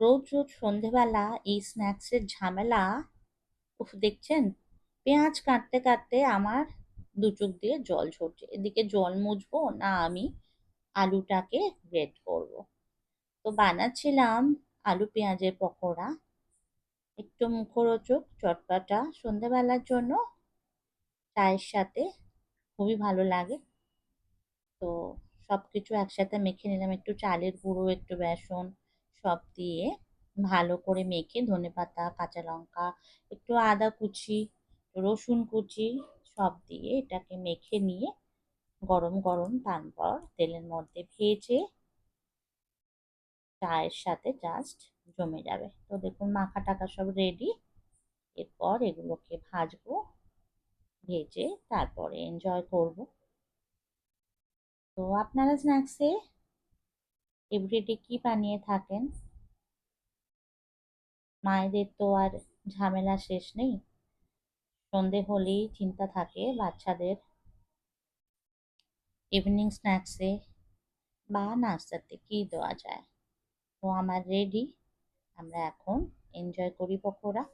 রোজ রোজ সন্ধেবেলা এই স্ন্যাক্সের ঝামেলা, উফ, দেখছেন? পেঁয়াজ কাটতে কাটতে আমার দু চোখ দিয়ে জল ঝরছে। এদিকে জল মুছবো, না আমি আলুটাকে গ্রেট করব। তো বানাচ্ছিলাম আলু পেঁয়াজের পকোড়া। একটু মুখরোচক চটপাটা সন্ধেবেলার জন্য। চায়ের সাথে খুবই ভালো লাগে। তো সব কিছু একসাথে মেখে নিলাম। একটু চালের গুঁড়ো, একটু বেসন সব দিয়ে ভালো করে মেখে ধনে পাতা, কাঁচা লঙ্কা, একটু আদা কুচি, রসুন কুচি সব দিয়ে এটাকে মেখে নিয়ে গরম গরম তারপর তেলের মধ্যে ভেজে চায়ের সাথে জাস্ট জমে যাবে। তো দেখুন মাখা টাকা সব রেডি এরপর এগুলোকে ভাজবো, ভেজে তারপরে এনজয় করব। তো আপনারা স্ন্যাক্সে এভরিডে কি বানিয়ে থাকেন? মায়েদের তো আর ঝামেলা শেষ নেই। সন্ধে হলেই চিন্তা থাকে বাচ্চাদের। ইভিনিং স্ন্যাক্সে বা নাস্তাতে কী দেওয়া যায়? তো আমার রেডি আমরা এখন এনজয় করি পকোড়া।